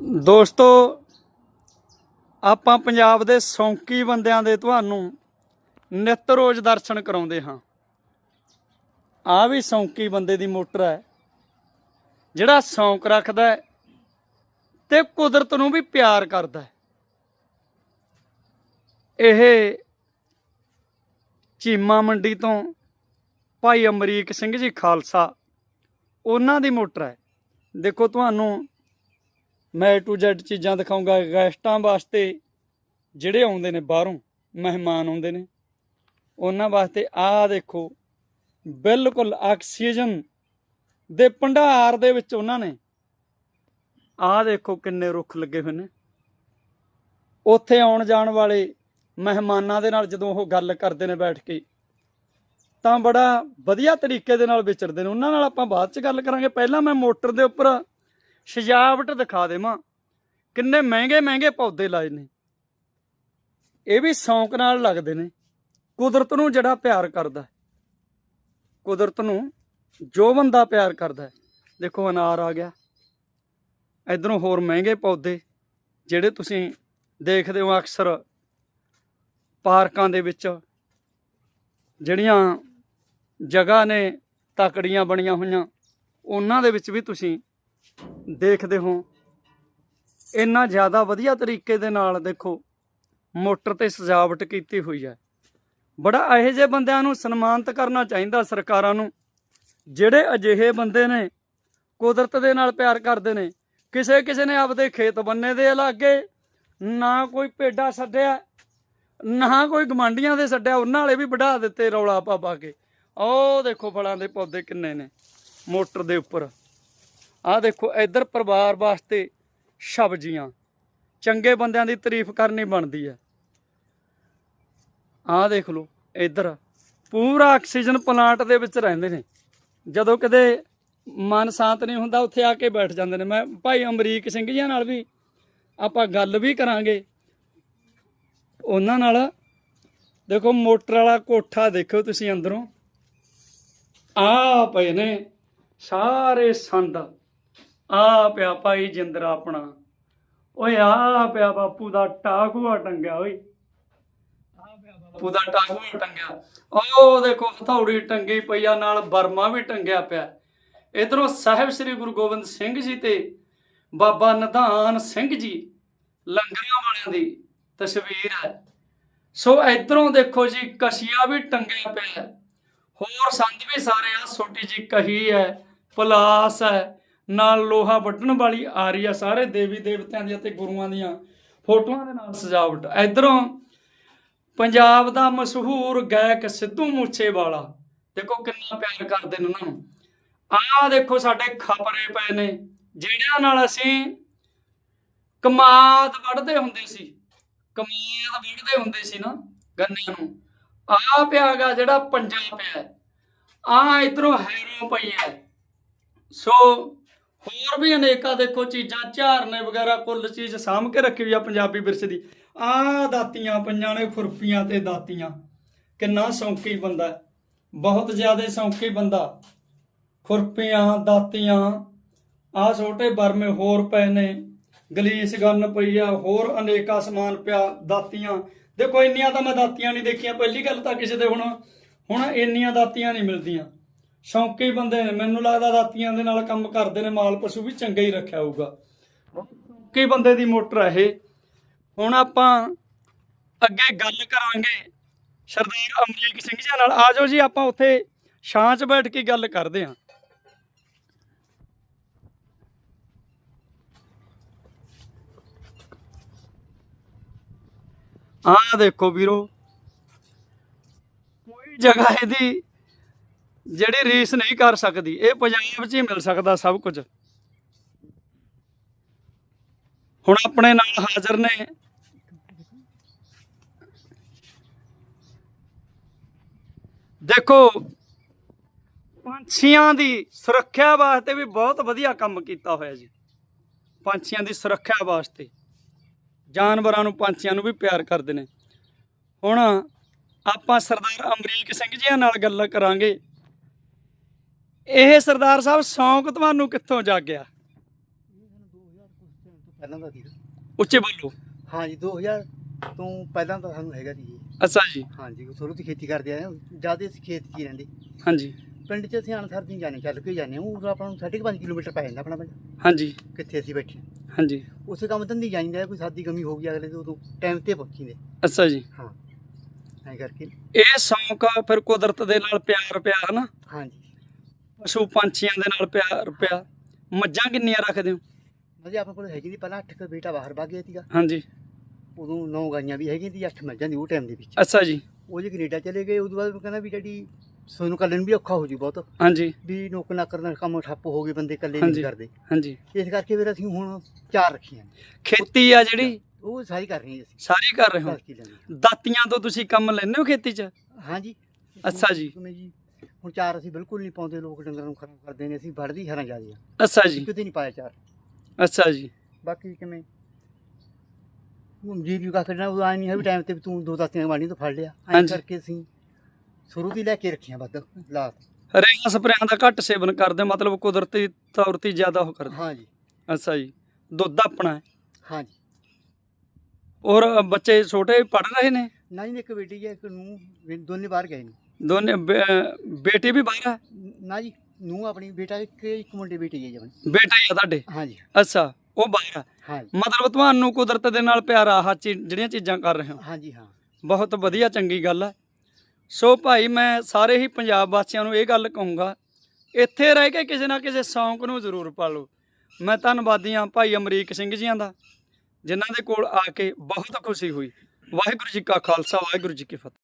ਦੋਸਤੋ, ਆਪਾਂ ਪੰਜਾਬ ਦੇ ਸੌਂਕੀ ਬੰਦਿਆਂ ਦੇ ਤੁਹਾਨੂੰ ਨਿੱਤ ਰੋਜ਼ ਦਰਸ਼ਨ ਕਰਾਉਂਦੇ ਹਾਂ। ਆ ਵੀ ਸੌਂਕੀ ਬੰਦੇ ਦੀ ਮੋਟਰ ਹੈ, ਜਿਹੜਾ ਸੌਂਕ ਰੱਖਦਾ ਹੈ ਤੇ ਕੁਦਰਤ ਨੂੰ ਵੀ ਪਿਆਰ ਕਰਦਾ ਇਹ ਚੀਮਾ ਮੰਡੀ ਤੋਂ ਭਾਈ ਅਮਰੀਕ ਸਿੰਘ ਜੀ ਖਾਲਸਾ, ਉਹਨਾਂ ਦੀ ਮੋਟਰ ਹੈ। ਦੇਖੋ, ਤੁਹਾਨੂੰ ਮੈਂ A to Z ਚੀਜ਼ਾਂ ਦਿਖਾਉਂਗਾ ਗੈਸਟਾਂ ਵਾਸਤੇ, ਜਿਹੜੇ ਆਉਂਦੇ ਨੇ ਬਾਹਰੋਂ, ਮਹਿਮਾਨ ਆਉਂਦੇ ਨੇ। ਉਹਨਾਂ ਵਾਸਤੇ ਆਹ ਦੇਖੋ, ਬਿਲਕੁਲ ਆਕਸੀਜਨ ਦੇ ਭੰਡਾਰ ਦੇ ਵਿੱਚ ਉਹਨਾਂ ਨੇ। ਆਹ ਦੇਖੋ ਕਿੰਨੇ ਰੁੱਖ ਲੱਗੇ ਹੋਏ ਨੇ। ਉੱਥੇ ਆਉਣ ਜਾਣ ਵਾਲੇ ਮਹਿਮਾਨਾਂ ਦੇ ਨਾਲ ਜਦੋਂ ਉਹ ਗੱਲ ਕਰਦੇ ਨੇ ਬੈਠ ਕੇ, ਤਾਂ ਬੜਾ ਵਧੀਆ ਤਰੀਕੇ ਦੇ ਨਾਲ ਵਿਚਰਦੇ ਨੇ। ਉਹਨਾਂ ਨਾਲ ਆਪਾਂ ਬਾਅਦ ਚ ਗੱਲ ਕਰਾਂਗੇ। ਪਹਿਲਾਂ ਮੈਂ ਮੋਟਰ ਦੇ ਉੱਪਰ ਸਜਾਵਟ ਦਿਖਾ ਦੇਵਾਂ। ਕਿੰਨੇ ਮਹਿੰਗੇ ਮਹਿੰਗੇ ਪੌਦੇ ਲਾਏ ਨੇ। ਇਹ ਵੀ ਸ਼ੌਂਕ ਨਾਲ ਲੱਗਦੇ ਨੇ। ਕੁਦਰਤ ਨੂੰ ਜਿਹੜਾ ਪਿਆਰ ਕਰਦਾ ਕੁਦਰਤ ਨੂੰ ਜੋ ਬੰਦਾ ਪਿਆਰ ਕਰਦਾ ਦੇਖੋ ਅਨਾਰ ਆ ਗਿਆ। ਇਧਰੋਂ ਹੋਰ ਮਹਿੰਗੇ ਪੌਦੇ, ਜਿਹੜੇ ਤੁਸੀਂ ਦੇਖਦੇ ਹੋ ਅਕਸਰ ਪਾਰਕਾਂ ਦੇ ਵਿੱਚ। ਜਿਹੜੀਆਂ ਜਗ੍ਹਾ ਨੇ, ਤਕੜੀਆਂ ਬਣੀਆਂ ਹੋਈਆਂ, ਉਹਨਾਂ ਦੇ ਵਿੱਚ ਵੀ ਤੁਸੀਂ ਦੇਖਦੇ ਹੋ। ਇੰਨਾ ਜ਼ਿਆਦਾ ਵਧੀਆ ਤਰੀਕੇ ਦੇ ਨਾਲ ਦੇਖੋ, ਮੋਟਰ ਤੇ ਸਜਾਵਟ ਕੀਤੀ ਹੋਈ ਹੈ। ਬੜਾ ਇਹੋ ਜਿਹੇ ਬੰਦਿਆਂ ਨੂੰ ਸਨਮਾਨਿਤ ਕਰਨਾ ਚਾਹੀਦਾ ਸਰਕਾਰਾਂ ਨੂੰ, ਜਿਹੜੇ ਅਜਿਹੇ ਬੰਦੇ ਨੇ, ਕੁਦਰਤ ਦੇ ਨਾਲ ਪਿਆਰ ਕਰਦੇ ਨੇ। ਕਿਸੇ ਕਿਸੇ ਨੇ ਆਪਦੇ ਖੇਤ ਬੰਨੇ ਦੇ ਲਾਗੇ, ਨਾ ਕੋਈ ਪੇਡਾ ਛੱਡਿਆ ਨਾ ਕੋਈ ਗਮਾਂਡੀਆਂ ਦੇ ਛੱਡਿਆ ਉਹਨਾਂ ਵਾਲੇ ਵੀ ਵਢਾ ਦਿੱਤੇ ਰੌਲਾ ਪਾ ਪਾ ਕੇ। ਉਹ ਦੇਖੋ ਫਲਾਂ ਦੇ ਪੌਦੇ ਕਿੰਨੇ ਨੇ, ਮੋਟਰ ਦੇ ਉੱਪਰ। ਆਹ ਦੇਖੋ, ਇੱਧਰ ਪਰਿਵਾਰ ਵਾਸਤੇ ਸਬਜ਼ੀਆਂ ਚੰਗੇ ਬੰਦਿਆਂ ਦੀ ਤਾਰੀਫ ਕਰਨੀ ਬਣਦੀ ਹੈ। ਆਹ ਦੇਖ ਲਓ, ਇੱਧਰ ਪੂਰਾ ਆਕਸੀਜਨ ਪਲਾਂਟ ਦੇ ਵਿੱਚ ਰਹਿੰਦੇ ਨੇ। ਜਦੋਂ ਕਦੇ ਮਨ ਸ਼ਾਂਤ ਨਹੀਂ ਹੁੰਦਾ, ਉੱਥੇ ਆ ਕੇ ਬੈਠ ਜਾਂਦੇ ਨੇ। ਮੈਂ ਭਾਈ ਅਮਰੀਕ ਸਿੰਘ ਜੀ ਨਾਲ ਵੀ ਆਪਾਂ ਗੱਲ ਵੀ ਕਰਾਂਗੇ। ਉਹਨਾਂ ਨਾਲ ਦੇਖੋ, ਮੋਟਰ ਵਾਲਾ ਕੋਠਾ ਦੇਖੋ ਤੁਸੀਂ ਅੰਦਰੋਂ। ਆ ਪਏ ਨੇ ਸਾਰੇ ਸੰਦ। ਆ ਪਿਆ ਭਾਈ ਜਿੰਦਰਾ ਆਪਣਾ। ਓਏ ਆ ਪਿਆ ਬਾਪੂ ਦਾ ਟਾਕੂਆ ਟੰਗਿਆ, ਓਏ। ਆ ਪਿਆ ਬਾਪੂ ਦਾ ਟਾਕੂਆ ਟੰਗਿਆ। ਓ ਦੇਖੋ ਹਥੌੜੀ ਟੰਗੀ ਪਈ ਆ, ਨਾਲ ਬਰਮਾ ਵੀ ਟੰਗਿਆ ਪਿਆ। ਇਧਰੋਂ ਸਾਹਿਬ ਸ੍ਰੀ ਗੁਰੂ ਗੋਬਿੰਦ ਸਿੰਘ ਜੀ ਤੇ ਬਾਬਾ ਨਿਧਾਨ ਸਿੰਘ ਜੀ, ਲੰਗਰਾਂ ਵਾਲਿਆਂ ਦੀ ਤਸਵੀਰ ਹੈ। ਸੋ ਇਧਰੋਂ ਦੇਖੋ ਜੀ, ਕਸ਼ੀਆ ਵੀ ਟੰਗਿਆ ਪਿਆ। ਹੋਰ ਸੰਦ ਵੀ ਸਾਰੇ ਆ, ਛੋਟੀ ਜੀ ਕਹੀ ਹੈ, ਪਲਾਸ ਹੈ। ਨਾਲ ਲੋਹਾ ਵੱਢਣ ਵਾਲੀ ਆ ਰਹੀ ਆ, ਸਾਰੇ ਦੇਵੀ ਦੇਵਤਿਆਂ ਦੀਆਂ ਤੇ ਗੁਰੂਆਂ ਦੀਆਂ ਫੋਟੋਆਂ ਦੇ ਨਾਲ ਸਜਾਵਟ। ਇਧਰੋਂ ਪੰਜਾਬ ਦਾ ਮਸ਼ਹੂਰ ਗਾਇਕ ਸਿੱਧੂ ਮੂਸੇਵਾਲਾ। ਦੇਖੋ ਕਿੰਨਾ ਪਿਆਰ ਕਰਦੇ ਨੇ ਉਹਨਾਂ ਨੂੰ। ਆਹ ਦੇਖੋ ਸਾਡੇ ਖਪਰੇ ਪਏ ਨੇ ਜਿਹੜਿਆਂ ਨਾਲ ਅਸੀਂ ਕਮਾਦ ਵੱਢਦੇ ਹੁੰਦੇ ਸੀ। ਕਮਾਦ ਵੱਢਦੇ ਹੁੰਦੇ ਸੀ ਨਾ ਗੰਨਿਆਂ ਨੂੰ। ਆਹ ਪਿਆਗਾ ਜਿਹੜਾ ਪੰਜਾ ਪਿਆ। ਆ ਇਧਰੋਂ ਹੈਰੋਂ ਪਈ ਹੈ। ਸੋ ਹੋਰ ਵੀ ਅਨੇਕਾਂ ਦੇਖੋ ਚੀਜ਼ਾਂ, ਝਾਰਨੇ ਵਗੈਰਾ, ਕੁੱਲ ਚੀਜ਼ ਸਾਂਭ ਕੇ ਰੱਖੀ ਹੋਈ ਆ ਪੰਜਾਬੀ ਵਿਰਸੇ ਦੀ। ਆ ਦਾਤੀਆਂ ਪਈਆਂ ਨੇ ਖੁਰਪੀਆਂ ਤੇ ਦਾਤੀਆਂ। ਕਿੰਨਾ ਸ਼ੌਂਕੀ ਬੰਦਾ ਬਹੁਤ ਜ਼ਿਆਦਾ ਸ਼ੌਂਕੀ ਬੰਦਾ। ਖੁਰਪੀਆਂ, ਦਾਤੀਆਂ। ਆ ਛੋਟੇ ਬਰਮੇ ਹੋਰ ਪਏ ਨੇ। ਗਲੀਸ ਗੰਨ ਪਈ ਆ, ਹੋਰ ਅਨੇਕਾ ਸਮਾਨ ਪਿਆ ਦਾਤੀਆਂ। ਦੇਖੋ ਇੰਨੀਆਂ ਤਾਂ ਮੈਂ ਦਾਤੀਆਂ ਨਹੀਂ ਦੇਖੀਆਂ। ਪਹਿਲੀ ਗੱਲ ਤਾਂ ਕਿਸੇ ਦੇ ਹੁਣ ਹੁਣ ਇੰਨੀਆਂ ਦਾਤੀਆਂ ਨਹੀਂ ਮਿਲਦੀਆਂ। ਸ਼ੌਂਕੀ ਬੰਦੇ ਨੇ। ਮੈਨੂੰ ਲੱਗਦਾ ਰਾਤੀਆਂ ਦੇ ਨਾਲ ਕੰਮ ਕਰਦੇ ਨੇ, ਮਾਲ ਪਸ਼ੂ ਵੀ ਚੰਗਾ ਹੀ ਰੱਖਿਆ ਹੋਊਗਾ। ਸ਼ੌਂਕੀ ਬੰਦੇ ਦੀ ਮੋਟਰ ਹੈ ਇਹ। ਹੁਣ ਆਪਾਂ ਅੱਗੇ ਗੱਲ ਕਰਾਂਗੇ ਸਰਦਾਰ ਅਮਰੀਕ ਸਿੰਘ ਜੀ ਨਾਲ। ਆਜੋ ਜੀ, ਆਪਾਂ ਉੱਥੇ ਛਾਂ 'ਚ ਬੈਠ ਕੇ ਗੱਲ ਕਰਦੇ ਹਾਂ। ਆਹ ਦੇਖੋ ਵੀਰੋ, ਕੋਈ ਜਗ੍ਹਾ ਇਹਦੀ ਜਿਹੜੀ ਰੀਸ ਨਹੀਂ ਕਰ ਸਕਦੀ, ਇਹ ਪੰਜਾਬ 'ਚ ਹੀ ਮਿਲ ਸਕਦਾ ਸਭ ਕੁਝ। ਹੁਣ ਆਪਣੇ ਨਾਲ ਹਾਜ਼ਰ ਨੇ। ਦੇਖੋ, ਪੰਛੀਆਂ ਦੀ ਸੁਰੱਖਿਆ ਵਾਸਤੇ ਵੀ ਬਹੁਤ ਵਧੀਆ ਕੰਮ ਕੀਤਾ ਹੋਇਆ ਜੀ। ਪੰਛੀਆਂ ਦੀ ਸੁਰੱਖਿਆ ਵਾਸਤੇ। ਜਾਨਵਰਾਂ ਨੂੰ, ਪੰਛੀਆਂ ਨੂੰ ਵੀ ਪਿਆਰ ਕਰਦੇ ਨੇ। ਹੁਣ ਆਪਾਂ ਸਰਦਾਰ ਅਮਰੀਕ ਸਿੰਘ ਜੀ ਨਾਲ ਗੱਲ ਕਰਾਂਗੇ। ਇਹ ਸਰਦਾਰ ਸਾਹਿਬ ਸ਼ੌਂਕ ਤੁਹਾਨੂੰ ਕਿੱਥੋਂ ਜਾਗਿਆ? ਪਹਿਲਾਂ ਦਾ ਸੀ ਉੱਚੇ ਬੋਲੋ। ਹਾਂਜੀ 2000 ਤੋਂ ਪਹਿਲਾਂ ਤਾਂ ਸਾਨੂੰ ਹੈਗਾ ਸੀ ਜੀ ਅੱਛਾ ਜੀ। ਹਾਂਜੀ ਸ਼ੁਰੂ ਤੋਂ ਖੇਤੀ ਕਰਦੇ ਆਏ ਹਾਂ। ਜ਼ਿਆਦਾ ਅਸੀਂ ਖੇਤ 'ਚ ਹੀ ਰਹਿੰਦੇ। ਹਾਂਜੀ। ਪਿੰਡ 'ਚ ਅਸੀਂ ਅਨਸਰ ਨਹੀਂ ਜਾਂਦੇ ਚੱਲ ਕੇ ਹੀ ਜਾਂਦੇ ਹਾਂ। ਉਹ ਆਪਣਾ ਨੂੰ ਸਾਢੇ ਕੁ ਪੰਜ ਕਿਲੋਮੀਟਰ ਪੈ ਜਾਂਦਾ ਆਪਣਾ ਪਿੰਡ। ਹਾਂਜੀ। ਕਿੱਥੇ ਅਸੀਂ ਬੈਠੇ ਹਾਂਜੀ। ਉਸੇ ਕੰਮ ਧੰਦੀ ਜਾਂਦੇ ਕੋਈ ਸਾਦੀ ਕਮੀ ਹੋ ਗਈ ਅਗਲੇ ਦੇ ਉਦੋਂ ਟਾਈਮ ਤੇ ਪਹੁੰਚੀਦੇ ਅੱਛਾ ਜੀ। ਹਾਂ। ਐਂ ਕਰਕੇ। ਇਹ ਸ਼ੌਂਕ ਫਿਰ ਕੁਦਰਤ ਦੇ ਨਾਲ ਪਿਆਰ ਪਿਆ ਹਨਾ ਹਾਂਜੀ ਪਸ਼ੂ ਪੰਛੀਆਂ ਦੇ ਨਾਲ ਪਿਆਰ ਪਿਆ ਮੱਝਾਂ ਕਿੰਨੀਆਂ ਰੱਖਦੇ ਹੋ? ਮਜੇ ਆਪਣੇ ਕੋਲ ਹੈਗੀ ਦੀ ਪਹਿਲਾਂ ਅੱਠ ਕੁ ਬੇਟਾ ਬਾਹਰ ਗਿਆ ਸੀਗਾ। ਹਾਂਜੀ। ਉਦੋਂ ਨੌ ਗਾਈਆਂ ਵੀ ਹੈਗੀਆਂ ਸੀ ਅੱਠ ਮੱਝਾਂ ਦੀ ਉਹ ਟਾਈਮ ਦੇ ਵਿੱਚ। ਅੱਛਾ ਜੀ। ਉਹ ਜੇ ਕੈਨੇਡਾ ਚਲੇ ਗਏ ਉਦੋਂ ਬਾਅਦ ਕਹਿੰਦਾ ਵੀ ਡੈਡੀ ਸੋਨੂੰ ਕੱਲੇ ਨੂੰ ਵੀ ਔਖਾ ਹੋ ਜੂ ਬਹੁਤ। ਹਾਂਜੀ। ਵੀ ਨੌਕਰ ਨਾਕਰ ਦਾ ਕੰਮ ਠੱਪ ਹੋ ਗਏ ਬੰਦੇ ਇਕੱਲੇ। ਨਹੀਂ ਕਰਦੇ। ਹਾਂਜੀ। ਇਸ ਕਰਕੇ ਫਿਰ ਅਸੀਂ ਹੁਣ ਚਾਰ ਰੱਖੀਆਂ ਖੇਤੀ ਆ ਜਿਹੜੀ? ਉਹ ਸਾਰੀ ਕਰ ਰਹੇ ਹਾਂ ਅਸੀਂ। ਸਾਰੀ ਕਰ ਰਹੇ ਹੋ? ਦੀ ਦਾਤੀਆਂ ਤੋਂ ਤੁਸੀਂ ਕੰਮ ਲੈਂਦੇ ਹੋ ਖੇਤੀ 'ਚ? ਹਾਂਜੀ। ਅੱਛਾ ਜੀ। ਹੁਣ ਚਾਰ ਅਸੀਂ ਬਿਲਕੁਲ ਨਹੀਂ ਪਾਉਂਦੇ ਲੋਕ ਡੰਗਰਾਂ ਨੂੰ ਖਰਾਬ ਕਰਦੇ ਨੇ ਅਸੀਂ ਵੜਦੀ ਹਰਾਂ ਜਾਂਦੇ ਆ ਅੱਛਾ ਜੀ। ਕਿਤੇ ਨਹੀਂ ਪਾਇਆ ਚਾਰ। ਅੱਛਾ ਜੀ। ਬਾਕੀ ਕਿਵੇਂ? ਹੁਣ ਜੀ ਵੀ ਕੱਖ ਨਾ ਉਹ ਆਈ ਨਹੀਂ ਹੈ ਵੀ ਟਾਈਮ ਤੇ ਵੀ ਤੂੰ ਦੋ ਦਾਤੀਆਂ ਬਾਣੀ ਤੋਂ ਫੜ ਲਿਆ। ਐਂ ਹਾਂਜੀ। ਕਰਕੇ ਅਸੀਂ ਸ਼ੁਰੂ ਦੀ ਲੈ ਕੇ ਰੱਖੀਆਂ ਵੱਧ ਲਾਤ। ਰੇਹਾਂ ਸਪਰੇਆਂ ਦਾ ਘੱਟ ਸੇਵਨ ਕਰਦੇ ਮਤਲਬ ਕੁਦਰਤੀ ਤੌਰ ਤੇ ਜ਼ਿਆਦਾ ਉਹ ਕਰਦੇ। ਹਾਂਜੀ। ਅੱਛਾ ਜੀ। ਦੁੱਧ ਆਪਣਾ ਹੈ। ਹਾਂਜੀ। ਔਰ ਬੱਚੇ ਛੋਟੇ ਪੜ ਰਹੇ ਨੇ? ਨਾ ਜੀ ਇੱਕ ਬੇਟੀ ਹੈ ਇੱਕ ਨੂੰ ਦੋਨੇ ਬਾਹਰ ਗਏ ਨੇ। ਦੋਨੇ ਬੇ- ਬੇਟੀ ਵੀ ਬਾਹਰ ਹੈ ਨਾ ਜੀ ਨੂੰ ਆਪਣੀ ਬੇਟਾ ਇੱਕ ਇੱਕ ਮੁੰਡੇ ਬੇਟੀ ਹੈ ਜੀ ਆਪਣੀ। ਬੇਟਾ ਹੀ ਆ ਤੁਹਾਡੇ? ਹਾਂਜੀ। ਅੱਛਾ ਉਹ ਬਾਹਰ ਹੈ ਹਾਂਜੀ। ਮਤਲਬ ਤੁਹਾਨੂੰ ਕੁਦਰਤ ਦੇ ਨਾਲ ਪਿਆਰ ਆ ਆਹ ਚੀ- ਜਿਹੜੀਆਂ ਚੀਜ਼ਾਂ ਕਰ ਰਹੇ ਹੋ? ਹਾਂਜੀ ਹਾਂ। ਬਹੁਤ ਵਧੀਆ ਚੰਗੀ ਗੱਲ ਹੈ ਸੋ ਭਾਈ ਮੈਂ ਸਾਰੇ ਹੀ ਪੰਜਾਬ ਵਾਸੀਆਂ ਨੂੰ ਇਹ ਗੱਲ ਕਹੂੰਗਾ ਇੱਥੇ ਰਹਿ ਕੇ ਕਿਸੇ ਨਾ ਕਿਸੇ ਸ਼ੌਂਕ ਨੂੰ ਜ਼ਰੂਰ ਪਾਲੋ। ਮੈਂ ਧੰਨਵਾਦੀ ਹਾਂ ਭਾਈ ਅਮਰੀਕ ਸਿੰਘ ਜੀਆਂ ਦਾ ਜਿਨ੍ਹਾਂ ਦੇ ਕੋਲ ਆ ਕੇ ਬਹੁਤ ਖੁਸ਼ੀ ਹੋਈ। ਵਾਹਿਗੁਰੂ ਜੀ ਕਾ ਖਾਲਸਾ ਵਾਹਿਗੁਰੂ ਜੀ ਕੀ ਫਤਿਹ।